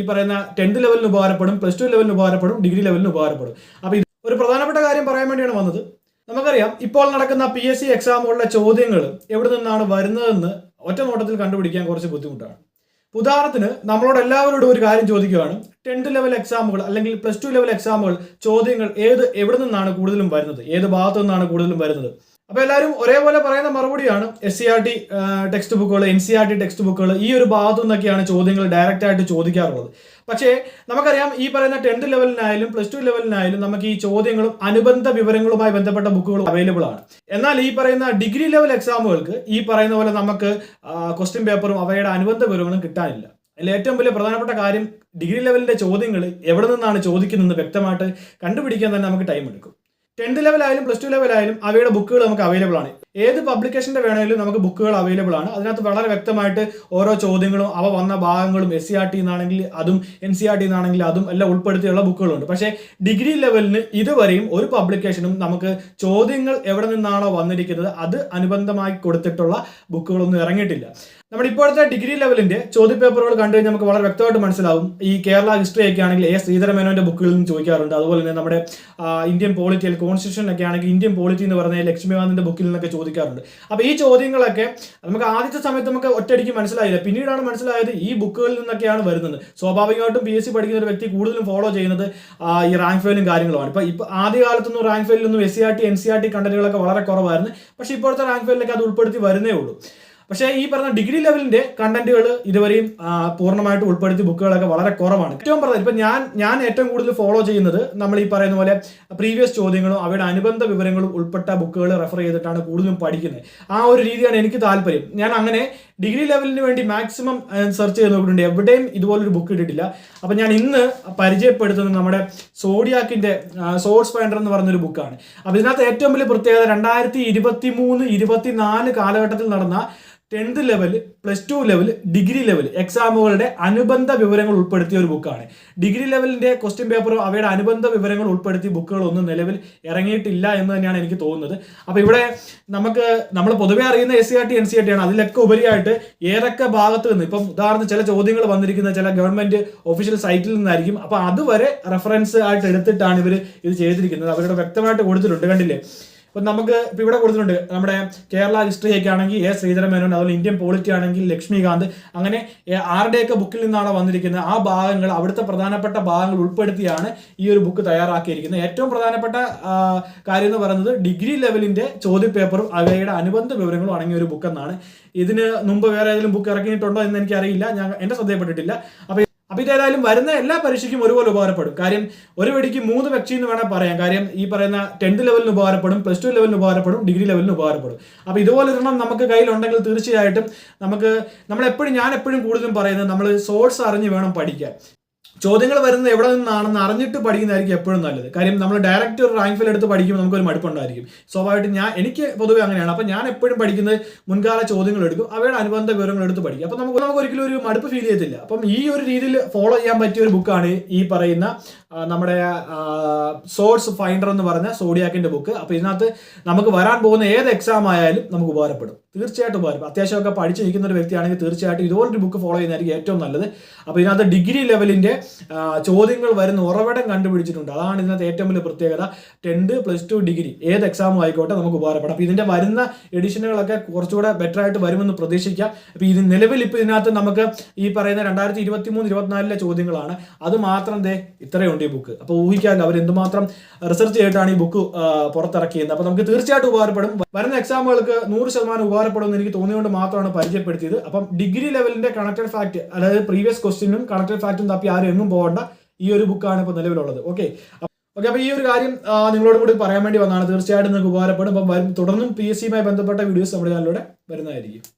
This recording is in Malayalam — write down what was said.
ഈ പറയുന്ന ടെൻത്ത് ലെവലിന് ഉപകാരപ്പെടും പ്ലസ് ടു ലെവലിന് ഉപകാരപ്പെടും ഡിഗ്രി ലെവലിന് ഉപകാരപ്പെടും. അപ്പോൾ ഇത് ഒരു പ്രധാനപ്പെട്ട കാര്യം പറയാൻ വേണ്ടിയാണ് വന്നത്. നമുക്കറിയാം ഇപ്പോൾ നടക്കുന്ന പി എസ് സി എക്സാമുകളുടെ ചോദ്യങ്ങൾ എവിടെ നിന്നാണ് വരുന്നതെന്ന് ഒറ്റ നോട്ടത്തിൽ കണ്ടുപിടിക്കാൻ കുറച്ച് ബുദ്ധിമുട്ടാണ്. ഉദാഹരണത്തിന് നമ്മളോട് എല്ലാവരോടും ഒരു കാര്യം ചോദിക്കുകയാണ്. ടെൻത്ത് ലെവൽ എക്സാമുകൾ അല്ലെങ്കിൽ പ്ലസ് ടു ലെവൽ എക്സാമുകൾ ചോദ്യങ്ങൾ ഏത് എവിടെ നിന്നാണ് കൂടുതലും വരുന്നത്? ഏത് ഭാഗത്തു നിന്നാണ് കൂടുതലും വരുന്നത്? അപ്പോൾ എല്ലാവരും ഒരേപോലെ പറയുന്ന മറുപടിയാണ് S C R T text ബുക്കുകൾ N C R T text ബുക്കുകൾ ഈ ഒരു ഭാഗത്തു നിന്നൊക്കെയാണ് ചോദ്യങ്ങൾ ഡയറക്റ്റ് ആയിട്ട് ചോദിക്കാറുള്ളത്. പക്ഷേ നമുക്കറിയാം ഈ പറയുന്ന ടെൻത്ത് ലെവലിനായാലും പ്ലസ് ടു ലെവലിനായാലും നമുക്ക് ഈ ചോദ്യങ്ങളും അനുബന്ധ വിവരങ്ങളുമായി ബന്ധപ്പെട്ട ബുക്കുകളും അവൈലബിൾ ആണ്. എന്നാൽ ഈ പറയുന്ന ഡിഗ്രി ലെവൽ എക്സാമുകൾക്ക് ഈ പറയുന്ന പോലെ നമുക്ക് ക്വസ്റ്റ്യൻ പേപ്പറും അവയുടെ അനുബന്ധ വിവരങ്ങളും കിട്ടാനില്ല. അതിൽ ഏറ്റവും വലിയ പ്രധാനപ്പെട്ട കാര്യം ഡിഗ്രി ലെവലിന്റെ ചോദ്യങ്ങൾ എവിടെ നിന്നാണ് ചോദിക്കുന്നതെന്ന് വ്യക്തമായിട്ട് കണ്ടുപിടിക്കാൻ തന്നെ നമുക്ക് ടൈം എടുക്കും. ടെൻത്ത് ലെവലായാലും പ്ലസ് ടു ലെവലായാലും അവയുടെ ബുക്കുകൾ നമുക്ക് അവൈലബിൾ ആണ്. ഏത് പബ്ലിക്കേഷന്റെ വേണമെങ്കിലും നമുക്ക് ബുക്കുകൾ അവൈലബിൾ ആണ്. അതിനകത്ത് വളരെ വ്യക്തമായിട്ട് ഓരോ ചോദ്യങ്ങളും അവ വന്ന ഭാഗങ്ങളും എസ് സി ആർ ടി എന്നാണെങ്കിൽ അതും എൻ സി ആർ ടി എന്നാണെങ്കിൽ അതും എല്ലാം ഉൾപ്പെടുത്തിയുള്ള ബുക്കുകളുണ്ട്. പക്ഷേ ഡിഗ്രി ലെവലിന് ഇതുവരെയും ഒരു പബ്ലിക്കേഷനും നമുക്ക് ചോദ്യങ്ങൾ എവിടെ നിന്നാണോ വന്നിരിക്കുന്നത് അത് അനുബന്ധമായി കൊടുത്തിട്ടുള്ള ബുക്കുകളൊന്നും ഇറങ്ങിയിട്ടില്ല. നമ്മുടെ ഇപ്പോഴത്തെ ഡിഗ്രി ലെവലിന്റെ ചോദ്യപേപ്പറുകൾ കണ്ടു കഴിഞ്ഞാൽ നമുക്ക് വളരെ വ്യക്തമായിട്ട് മനസ്സിലാവും. ഈ കേരള ഹിസ്റ്ററി ഒക്കെ ആണെങ്കിൽ എ ശ്രീധരമേനോന്റെ ബുക്കുകളിൽ നിന്ന് ചോദിക്കാറുണ്ട്. അതുപോലെ തന്നെ നമ്മുടെ ഇന്ത്യൻ പോളിറ്റി അല്ലെങ്കിൽ കോൺസ്റ്റിറ്റ്യൂഷൻ ഒക്കെ ആണെങ്കിൽ ഇന്ത്യൻ പോളിറ്റി എന്ന് പറഞ്ഞാൽ ലക്ഷ്മികാന്തിന്റെ ബുക്കിൽ നിന്നൊക്കെ ചോദിക്കാറുണ്ട്. അപ്പോൾ ഈ ചോദ്യങ്ങളൊക്കെ നമുക്ക് ആദ്യത്തെ സമയത്ത് നമുക്ക് ഒറ്റയടിക്ക് മനസ്സിലായില്ല. പിന്നീടാണ് മനസ്സിലായത് ഈ ബുക്കുകളിൽ നിന്നൊക്കെയാണ് വരുന്നത്. സ്വാഭാവികമായിട്ടും പി എസ് സി പഠിക്കുന്ന ഒരു വ്യക്തി കൂടുതലും ഫോളോ ചെയ്യുന്നത് ഈ റാങ്ക് ഫെയിലും കാര്യങ്ങളുമാണ്. ഇപ്പൊ ഇപ്പൊ ആദ്യ കാലത്തൊന്നും rank ഫെയിലൊന്നും S C R T N C R T കണ്ടന്റുകളൊക്കെ വളരെ കുറവായിരുന്നു. പക്ഷേ ഇപ്പോഴത്തെ റാങ്ക് ഫെയിലൊക്കെ അത് ഉൾപ്പെടുത്തി വരുന്നേ ഉള്ളൂ. പക്ഷേ ഈ പറഞ്ഞ ഡിഗ്രി ലെവലിന്റെ കണ്ടന്റുകൾ ഇതുവരെയും പൂർണമായിട്ട് ഉൾപ്പെടുത്തി ബുക്കുകളൊക്കെ വളരെ കുറവാണ്. ഏറ്റവും പറഞ്ഞത് ഇപ്പൊ ഞാൻ ഞാൻ ഏറ്റവും കൂടുതൽ ഫോളോ ചെയ്യുന്നത് നമ്മൾ ഈ പറയുന്ന പോലെ പ്രീവിയസ് ചോദ്യങ്ങളും അവയുടെ അനുബന്ധ വിവരങ്ങളും ഉൾപ്പെട്ട ബുക്കുകൾ റെഫർ ചെയ്തിട്ടാണ് കൂടുതലും പഠിക്കുന്നത്. ആ ഒരു രീതിയാണ് എനിക്ക് താല്പര്യം. ഞാൻ അങ്ങനെ ഡിഗ്രി ലെവലിന് വേണ്ടി മാക്സിമം സെർച്ച് ചെയ്ത് നോക്കിയിട്ടുണ്ട്. എവിടെയും ഇതുപോലൊരു ബുക്ക് ഇട്ടിട്ടില്ല അപ്പൊ ഞാൻ ഇന്ന് പരിചയപ്പെടുത്തുന്നത് നമ്മുടെ സോഡിയാക്കിന്റെ സോഴ്സ് ഫൈൻഡർ എന്ന് പറഞ്ഞൊരു ബുക്കാണ് അപ്പൊ ഇതിനകത്ത് ഏറ്റവും വലിയ പ്രത്യേകത രണ്ടായിരത്തി ഇരുപത്തി മൂന്ന് ഇരുപത്തി നാല് കാലഘട്ടത്തിൽ നടന്ന tenth level plus two level degree level എക്സാമുകളുടെ അനുബന്ധ വിവരങ്ങൾ ഉൾപ്പെടുത്തിയ ഒരു ബുക്കാണ്. ഡിഗ്രി ലെവലിന്റെ ക്വസ്റ്റ്യൻ പേപ്പറോ അവയുടെ അനുബന്ധ വിവരങ്ങൾ ഉൾപ്പെടുത്തിയ ബുക്കുകളൊന്നും നിലവിൽ ഇറങ്ങിയിട്ടില്ല എന്ന് തന്നെയാണ് എനിക്ക് തോന്നുന്നത്. അപ്പോൾ ഇവിടെ നമുക്ക് നമ്മൾ പൊതുവെ അറിയുന്ന S C R T N C R T ആണ്. അതിലൊക്കെ ഉപരിയായിട്ട് ഏതൊക്കെ ഭാഗത്ത് നിന്ന് ഇപ്പം ഉദാഹരണം ചില ചോദ്യങ്ങൾ വന്നിരിക്കുന്ന ചില ഗവൺമെന്റ് ഒഫീഷ്യൽ സൈറ്റിൽ നിന്നായിരിക്കും. അപ്പോൾ അതുവരെ റെഫറൻസ് ആയിട്ട് എടുത്തിട്ടാണ് ഇവർ ഇത് ചെയ്തിരിക്കുന്നത്. അവരുടെ വ്യക്തമായിട്ട് കൊടുത്തിട്ടുണ്ട്. കണ്ടില്ലേ? ഇപ്പൊ നമുക്ക് ഇപ്പൊ ഇവിടെ കൊടുത്തിട്ടുണ്ട് നമ്മുടെ കേരള ഹിസ്റ്ററി ഒക്കെ ആണെങ്കിൽ എ ശ്രീധര മേനോൻ അതുപോലെ ഇന്ത്യൻ പോളിറ്റി ആണെങ്കിൽ ലക്ഷ്മികാന്ത്. അങ്ങനെ ആരുടെയൊക്കെ ബുക്കിൽ നിന്നാണോ വന്നിരിക്കുന്നത്? ആ ഭാഗങ്ങൾ അവിടുത്തെ പ്രധാനപ്പെട്ട ഭാഗങ്ങൾ ഉൾപ്പെടുത്തിയാണ് ഈ ഒരു ബുക്ക് തയ്യാറാക്കിയിരിക്കുന്നത്. ഏറ്റവും പ്രധാനപ്പെട്ട കാര്യം എന്ന് പറയുന്നത് ഡിഗ്രി ലെവലിന്റെ ചോദ്യപേപ്പറും അവയുടെ അനുബന്ധ വിവരങ്ങളും അടങ്ങിയ ഒരു ബുക്ക് എന്നാണ്. ഇതിന് മുമ്പ് വേറെ ഏതെങ്കിലും ബുക്ക് ഇറക്കിയിട്ടുണ്ടോ എന്ന് എനിക്കറിയില്ല. ഞാൻ എന്റെ ശ്രദ്ധയപ്പെട്ടിട്ടില്ല അപ്പൊ അപ്പൊ ഇതേതായാലും വരുന്ന എല്ലാ പരീക്ഷയ്ക്കും ഒരുപോലെ ഉപകാരപ്പെടും. കാര്യം ഒരു വെടിക്ക് മൂന്ന് വ്യക്തി എന്ന് വേണം പറയാം. കാര്യം ഈ പറയുന്ന ടെൻത്ത് ലെവലിന് ഉപകാരപ്പെടും പ്ലസ് ടു ലെവലിന് ഉപകാരപ്പെടും ഡിഗ്രി ലെവലിന് ഉപകാരപ്പെടും. അപ്പൊ ഇതുപോലെ ഒരെണ്ണം നമുക്ക് കയ്യിലുണ്ടെങ്കിൽ തീർച്ചയായിട്ടും നമുക്ക് നമ്മളെപ്പോഴും ഞാൻ എപ്പോഴും കൂടുതലും പറയുന്നത് നമ്മൾ സോഴ്സ് അറിഞ്ഞ് വേണം പഠിക്കാൻ. ചോദ്യങ്ങൾ വരുന്നത് എവിടെ നിന്നാണെന്ന് അറിഞ്ഞിട്ട് പഠിക്കുന്നതായിരിക്കും എപ്പോഴും നല്ലത്. കാര്യം നമ്മൾ ഡയറക്റ്റ് ഒരു റാങ്ക് ഫിൽ എടുത്ത് പഠിക്കുമ്പോൾ നമുക്കൊരു മടുപ്പുണ്ടായിരിക്കും. സ്വാഭാവികമായിട്ടും ഞാൻ എനിക്ക് പൊതുവെ അങ്ങനെയാണ്. അപ്പോൾ ഞാൻ എപ്പോഴും പഠിക്കുന്നത് മുൻകാല ചോദ്യങ്ങൾ എടുക്കും. അവയുടെ അനുബന്ധ വിവരങ്ങൾ എടുത്ത് പഠിക്കും. അപ്പോൾ നമുക്ക് നമുക്ക് ഒരിക്കലും ഒരു മടുപ്പ് ഫീൽ ചെയ്യത്തില്ല. അപ്പം ഈ ഒരു രീതിയിൽ ഫോളോ ചെയ്യാൻ പറ്റിയ ഒരു ബുക്കാണ് ഈ പറയുന്ന നമ്മുടെ സോഴ്സ് ഫൈൻഡർ എന്ന് പറഞ്ഞ സോഡിയാക്കിന്റെ ബുക്ക് അപ്പോൾ ഇതിനകത്ത് നമുക്ക് വരാൻ പോകുന്ന ഏത് എക്സാം ആയാലും നമുക്ക് ഉപകാരപ്പെടും. തീർച്ചയായിട്ടും ഉപകാരപ്പെടും. അത്യാവശ്യമൊക്കെ പഠിച്ചിരിക്കുന്ന ഒരു വ്യക്തിയാണെങ്കിൽ തീർച്ചയായിട്ടും ഇതുപോലൊരു ബുക്ക് ഫോളോ ചെയ്യുന്നതായിരിക്കും ഏറ്റവും നല്ലത്. അപ്പോൾ ഇതിനകത്ത് ഡിഗ്രി ലെവലിന്റെ ആ, ചോദ്യങ്ങൾ വരുന്ന ഉറവിടം കണ്ടുപിടിച്ചിട്ടുണ്ട്. അതാണ് ഇതിനകത്ത് ഏറ്റവും വലിയ പ്രത്യേകത. ടെൻത്ത് പ്ലസ് ടു ഡിഗ്രി ഏത് എക്സാമും ആയിക്കോട്ടെ നമുക്ക് ഉപകാരപ്പെടാം. അപ്പോൾ ഇതിന്റെ വരുന്ന എഡിഷനുകളൊക്കെ കുറച്ചുകൂടെ ബെറ്റർ ആയിട്ട് വരുമെന്ന് പ്രതീക്ഷിക്കാം. അപ്പോൾ ഇത് നിലവിൽ ഇപ്പോൾ ഇതിനകത്ത് നമുക്ക് ഈ പറയുന്ന രണ്ടായിരത്തി ഇരുപത്തി മൂന്ന് ഇരുപത്തിനാലിലെ ചോദ്യങ്ങളാണ്. അത് മാത്രം ദേ ഇത്രയുണ്ട് ഈ ബുക്ക് അപ്പോൾ ഊഹിക്കാമല്ലോ അവർ എന്തുമാത്രം റിസർച്ച് ചെയ്തിട്ടാണ് ഈ ബുക്ക് പുറത്തിറക്കിയത് അപ്പോൾ നമുക്ക് തീർച്ചയായിട്ടും ഉപകാരപ്പെടും. വരുന്ന എക്സാമുകൾക്ക് നൂറ് ശതമാനം ഉപകാരപ്പെടും എന്ന് എനിക്ക് തോന്നിയുകൊണ്ട് മാത്രമാണ് പരിചയപ്പെടുത്തിയത്. അപ്പം ഡിഗ്രി ലെവലിന്റെ കണക്റ്റഡ് ഫാക്ട് അതായത് പ്രീവിയസ് ക്വസ്റ്റ്യനും കണക്റ്റഡ് ഫാക്റ്റും തപ്പി ആരും എങ്ങും പോകേണ്ട. ഈ ഒരു ബുക്കാണ് ഇപ്പോൾ നിലവിലുള്ളത്. ഓക്കെ ഓക്കെ അപ്പോൾ ഈ ഒരു കാര്യം നിങ്ങളോട് കൂടി പറയാൻ വേണ്ടി വന്നതാണ്. തീർച്ചയായിട്ടും നിങ്ങൾക്ക് ഉപകാരപ്പെടും. അപ്പം തുടർന്നും പി എസ് സിയുമായി ബന്ധപ്പെട്ട വീഡിയോസ് നമ്മുടെ ചാനലിലൂടെ വരുന്നതായിരിക്കും.